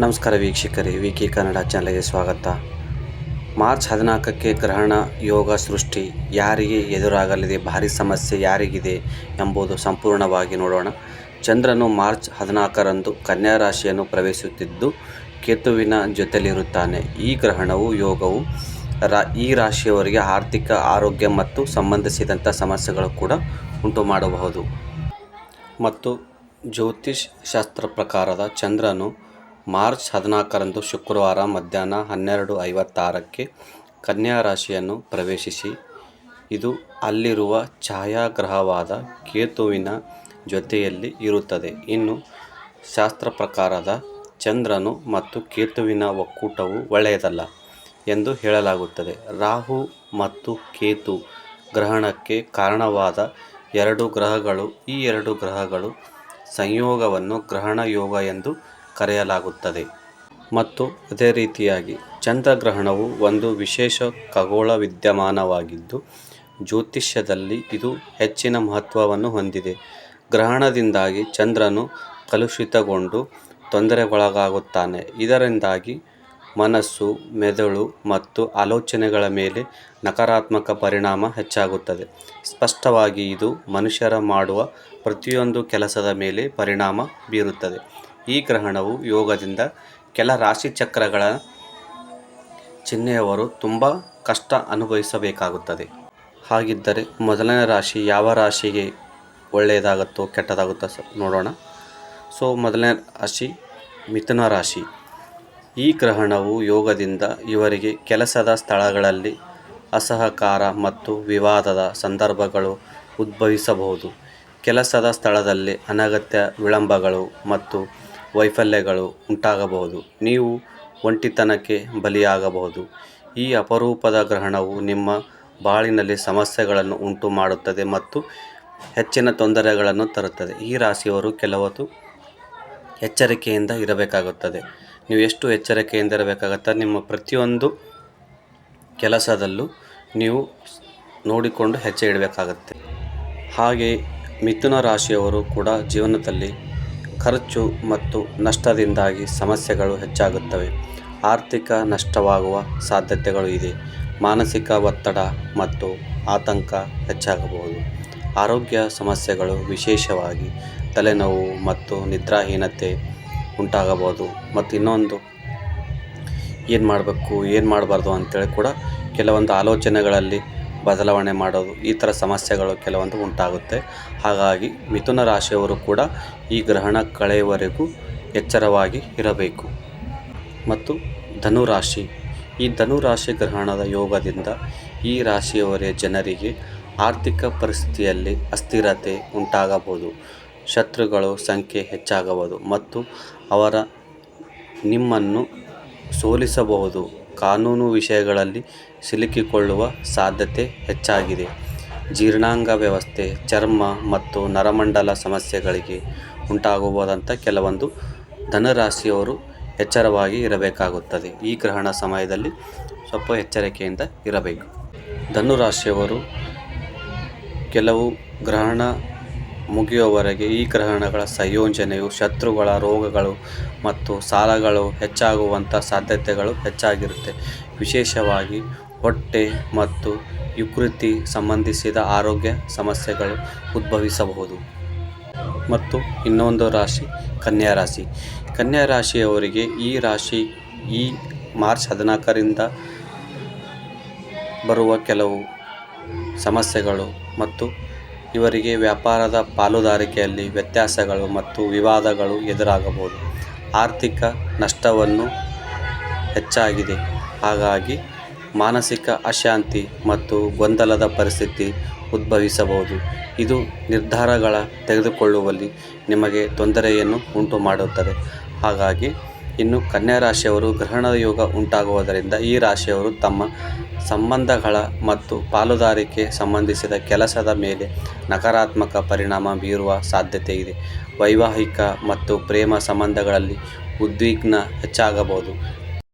ನಮಸ್ಕಾರ ವೀಕ್ಷಕರೇ V K Kannada ಚಾನಲ್ಗೆ ಸ್ವಾಗತ. ಮಾರ್ಚ್ ಹದಿನಾಲ್ಕಕ್ಕೆ ಗ್ರಹಣ ಯೋಗ ಸೃಷ್ಟಿ ಯಾರಿಗೆ ಎದುರಾಗಲಿದೆ, ಭಾರಿ ಸಮಸ್ಯೆ ಯಾರಿಗಿದೆ ಎಂಬುದು ಸಂಪೂರ್ಣವಾಗಿ ನೋಡೋಣ. ಚಂದ್ರನು ಮಾರ್ಚ್ ಹದಿನಾಲ್ಕರಂದು ಕನ್ಯಾ ರಾಶಿಯನ್ನು ಪ್ರವೇಶಿಸುತ್ತಿದ್ದು, ಕೇತುವಿನ ಜೊತೆಯಲ್ಲಿರುತ್ತಾನೆ. ಈ ಗ್ರಹಣವು ಯೋಗವು ರಾ, ಈ ರಾಶಿಯವರಿಗೆ ಆರ್ಥಿಕ, ಆರೋಗ್ಯ ಮತ್ತು ಸಂಬಂಧಿಸಿದಂಥ ಸಮಸ್ಯೆಗಳು ಕೂಡ ಉಂಟು ಮಾಡಬಹುದು ಮತ್ತು ಜ್ಯೋತಿಷ್ ಶಾಸ್ತ್ರ ಪ್ರಕಾರದ ಚಂದ್ರನು ಮಾರ್ಚ್ ಹದಿನಾಲ್ಕರಂದು ಶುಕ್ರವಾರ ಮಧ್ಯಾಹ್ನ ಹನ್ನೆರಡು ಐವತ್ತಾರಕ್ಕೆ ಕನ್ಯಾ ರಾಶಿಯನ್ನು ಪ್ರವೇಶಿಸಿ, ಇದು ಅಲ್ಲಿರುವ ಛಾಯಾಗ್ರಹವಾದ ಕೇತುವಿನ ಜೊತೆಯಲ್ಲಿ ಇರುತ್ತದೆ. ಇನ್ನು ಶಾಸ್ತ್ರ ಪ್ರಕಾರದ ಚಂದ್ರನು ಮತ್ತು ಕೇತುವಿನ ಒಕ್ಕೂಟವು ಒಳ್ಳೆಯದಲ್ಲ ಎಂದು ಹೇಳಲಾಗುತ್ತದೆ. ರಾಹು ಮತ್ತು ಕೇತು ಗ್ರಹಣಕ್ಕೆ ಕಾರಣವಾದ ಎರಡು ಗ್ರಹಗಳು ಈ ಎರಡು ಗ್ರಹಗಳು ಸಂಯೋಗವನ್ನು ಗ್ರಹಣ ಯೋಗ ಎಂದು ಕರೆಯಲಾಗುತ್ತದೆ. ಮತ್ತು ಅದೇ ರೀತಿಯಾಗಿ ಚಂದ್ರಗ್ರಹಣವು ಒಂದು ವಿಶೇಷ ಖಗೋಳ ವಿದ್ಯಮಾನವಾಗಿದ್ದು, ಜ್ಯೋತಿಷ್ಯದಲ್ಲಿ ಇದು ಹೆಚ್ಚಿನ ಮಹತ್ವವನ್ನು ಹೊಂದಿದೆ. ಗ್ರಹಣದಿಂದಾಗಿ ಚಂದ್ರನು ಕಲುಷಿತಗೊಂಡು ತೊಂದರೆಗೊಳಗಾಗುತ್ತಾನೆ. ಇದರಿಂದಾಗಿ ಮನಸ್ಸು, ಮೆದುಳು ಮತ್ತು ಆಲೋಚನೆಗಳ ಮೇಲೆ ನಕಾರಾತ್ಮಕ ಪರಿಣಾಮ ಹೆಚ್ಚಾಗುತ್ತದೆ. ಸ್ಪಷ್ಟವಾಗಿ ಇದು ಮನುಷ್ಯರ ಮಾಡುವ ಪ್ರತಿಯೊಂದು ಕೆಲಸದ ಮೇಲೆ ಪರಿಣಾಮ ಬೀರುತ್ತದೆ. ಈ ಗ್ರಹಣವು ಯೋಗದಿಂದ ಕೆಲ ರಾಶಿಚಕ್ರಗಳ ಚಿಹ್ನೆಯವರು ತುಂಬ ಕಷ್ಟ ಅನುಭವಿಸಬೇಕಾಗುತ್ತದೆ. ಹಾಗಿದ್ದರೆ ಮೊದಲನೇ ರಾಶಿ ಯಾವ ರಾಶಿಗೆ ಒಳ್ಳೆಯದಾಗುತ್ತೋ ಕೆಟ್ಟದಾಗುತ್ತೋ ನೋಡೋಣ. ಸೊ, ಮೊದಲನೇ ರಾಶಿ ಮಿಥುನ ರಾಶಿ. ಈ ಗ್ರಹಣವು ಯೋಗದಿಂದ ಇವರಿಗೆ ಕೆಲಸದ ಸ್ಥಳಗಳಲ್ಲಿ ಅಸಹಕಾರ ಮತ್ತು ವಿವಾದದ ಸಂದರ್ಭಗಳು ಉದ್ಭವಿಸಬಹುದು. ಕೆಲಸದ ಸ್ಥಳದಲ್ಲಿ ಅನಗತ್ಯ ವಿಳಂಬಗಳು ಮತ್ತು ವೈಫಲ್ಯಗಳು ಉಂಟಾಗಬಹುದು. ನೀವು ಒಂಟಿತನಕ್ಕೆ ಬಲಿಯಾಗಬಹುದು. ಈ ಅಪರೂಪದ ಗ್ರಹಣವು ನಿಮ್ಮ ಬಾಳಿನಲ್ಲಿ ಸಮಸ್ಯೆಗಳನ್ನು ಉಂಟು ಮಾಡುತ್ತದೆ ಮತ್ತು ಹೆಚ್ಚಿನ ತೊಂದರೆಗಳನ್ನು ತರುತ್ತದೆ. ಈ ರಾಶಿಯವರು ಕೆಲವತ್ತು ಎಚ್ಚರಿಕೆಯಿಂದ ಇರಬೇಕಾಗುತ್ತದೆ. ನೀವು ಎಷ್ಟು ಎಚ್ಚರಿಕೆಯಿಂದ ಇರಬೇಕಾಗುತ್ತೆ, ನಿಮ್ಮ ಪ್ರತಿಯೊಂದು ಕೆಲಸದಲ್ಲೂ ನೀವು ನೋಡಿಕೊಂಡು ಹೆಜ್ಜೆ ಇಡಬೇಕಾಗತ್ತೆ. ಹಾಗೆ ಮಿಥುನ ರಾಶಿಯವರು ಕೂಡ ಜೀವನದಲ್ಲಿ ಖರ್ಚು ಮತ್ತು ನಷ್ಟದಿಂದಾಗಿ ಸಮಸ್ಯೆಗಳು ಹೆಚ್ಚಾಗುತ್ತವೆ. ಆರ್ಥಿಕ ನಷ್ಟವಾಗುವ ಸಾಧ್ಯತೆಗಳು ಇದೆ. ಮಾನಸಿಕ ಒತ್ತಡ ಮತ್ತು ಆತಂಕ ಹೆಚ್ಚಾಗಬಹುದು. ಆರೋಗ್ಯ ಸಮಸ್ಯೆಗಳು ವಿಶೇಷವಾಗಿ ತಲೆನೋವು ಮತ್ತು ನಿದ್ರಾಹೀನತೆ ಉಂಟಾಗಬಹುದು. ಮತ್ತು ಇನ್ನೊಂದು, ಏನು ಮಾಡಬೇಕು, ಏನು ಮಾಡಬಾರ್ದು ಅಂತೇಳಿ ಕೂಡ ಕೆಲವೊಂದು ಆಲೋಚನೆಗಳಲ್ಲಿ ಬದಲಾವಣೆ ಮಾಡೋದು ಈ ಥರ ಸಮಸ್ಯೆಗಳು ಕೆಲವೊಂದು ಉಂಟಾಗುತ್ತೆ. ಹಾಗಾಗಿ ಮಿಥುನ ರಾಶಿಯವರು ಕೂಡ ಈ ಗ್ರಹಣ ಕಳೆಯವರೆಗೂ ಎಚ್ಚರವಾಗಿ ಇರಬೇಕು. ಮತ್ತು ಧನುರಾಶಿ. ಈ ಧನುರಾಶಿ ಗ್ರಹಣದ ಯೋಗದಿಂದ ಈ ರಾಶಿಯವರ ಜನರಿಗೆ ಆರ್ಥಿಕ ಪರಿಸ್ಥಿತಿಯಲ್ಲಿ ಅಸ್ಥಿರತೆ ಉಂಟಾಗಬಹುದು. ಶತ್ರುಗಳು ಸಂಖ್ಯೆ ಹೆಚ್ಚಾಗಬಹುದು ಮತ್ತು ಅವರ ನಿಮ್ಮನ್ನು ಸೋಲಿಸಬಹುದು. ಕಾನೂನು ವಿಷಯಗಳಲ್ಲಿ ಸಿಲುಕಿಕೊಳ್ಳುವ ಸಾಧ್ಯತೆ ಹೆಚ್ಚಾಗಿದೆ. ಜೀರ್ಣಾಂಗ ವ್ಯವಸ್ಥೆ, ಚರ್ಮ ಮತ್ತು ನರಮಂಡಲ ಸಮಸ್ಯೆಗಳಿಗೆ ಉಂಟಾಗಬಹುದಂಥ ಕೆಲವೊಂದು ಧನರಾಶಿಯವರು ಎಚ್ಚರವಾಗಿ ಇರಬೇಕಾಗುತ್ತದೆ. ಈ ಗ್ರಹಣ ಸಮಯದಲ್ಲಿ ಸ್ವಲ್ಪ ಎಚ್ಚರಿಕೆಯಿಂದ ಇರಬೇಕು. ಧನುರಾಶಿಯವರು ಕೆಲವು ಗ್ರಹಣ ಮುಗಿಯುವವರೆಗೆ ಈ ಗ್ರಹಣಗಳ ಸಂಯೋಜನೆಯು ಶತ್ರುಗಳ ರೋಗಗಳು ಮತ್ತು ಸಾಲಗಳು ಹೆಚ್ಚಾಗುವಂಥ ಸಾಧ್ಯತೆಗಳು ಹೆಚ್ಚಾಗಿರುತ್ತೆ. ವಿಶೇಷವಾಗಿ ಹೊಟ್ಟೆ ಮತ್ತು ಯಕೃತಿ ಸಂಬಂಧಿಸಿದ ಆರೋಗ್ಯ ಸಮಸ್ಯೆಗಳು ಉದ್ಭವಿಸಬಹುದು. ಮತ್ತು ಇನ್ನೊಂದು ರಾಶಿ, ಕನ್ಯಾ ರಾಶಿ. ಕನ್ಯಾ ರಾಶಿಯವರಿಗೆ ಈ ರಾಶಿ ಈ ಮಾರ್ಚ್ ಹದಿನಾಲ್ಕರಿಂದ ಬರುವ ಕೆಲವು ಸಮಸ್ಯೆಗಳು ಮತ್ತು ಇವರಿಗೆ ವ್ಯಾಪಾರದ ಪಾಲುದಾರಿಕೆಯಲ್ಲಿ ವ್ಯತ್ಯಾಸಗಳು ಮತ್ತು ವಿವಾದಗಳು ಎದುರಾಗಬಹುದು. ಆರ್ಥಿಕ ನಷ್ಟವನ್ನು ಹೆಚ್ಚಾಗಿದೆ. ಹಾಗಾಗಿ ಮಾನಸಿಕ ಅಶಾಂತಿ ಮತ್ತು ಗೊಂದಲದ ಪರಿಸ್ಥಿತಿ ಉದ್ಭವಿಸಬಹುದು. ಇದು ನಿರ್ಧಾರಗಳ ತೆಗೆದುಕೊಳ್ಳುವಲ್ಲಿ ನಿಮಗೆ ತೊಂದರೆಯನ್ನು ಉಂಟು ಮಾಡುತ್ತದೆ ಹಾಗಾಗಿ ಇನ್ನು ಕನ್ಯಾ ರಾಶಿಯವರು ಗ್ರಹಣದ ಯೋಗ ಉಂಟಾಗುವುದರಿಂದ ಈ ರಾಶಿಯವರು ತಮ್ಮ ಸಂಬಂಧಗಳ ಮತ್ತು ಪಾಲುದಾರಿಕೆ ಸಂಬಂಧಿಸಿದ ಕೆಲಸದ ಮೇಲೆ ನಕಾರಾತ್ಮಕ ಪರಿಣಾಮ ಬೀರುವ ಸಾಧ್ಯತೆ ಇದೆ. ವೈವಾಹಿಕ ಮತ್ತು ಪ್ರೇಮ ಸಂಬಂಧಗಳಲ್ಲಿ ಉದ್ವಿಗ್ನ ಹೆಚ್ಚಾಗಬಹುದು.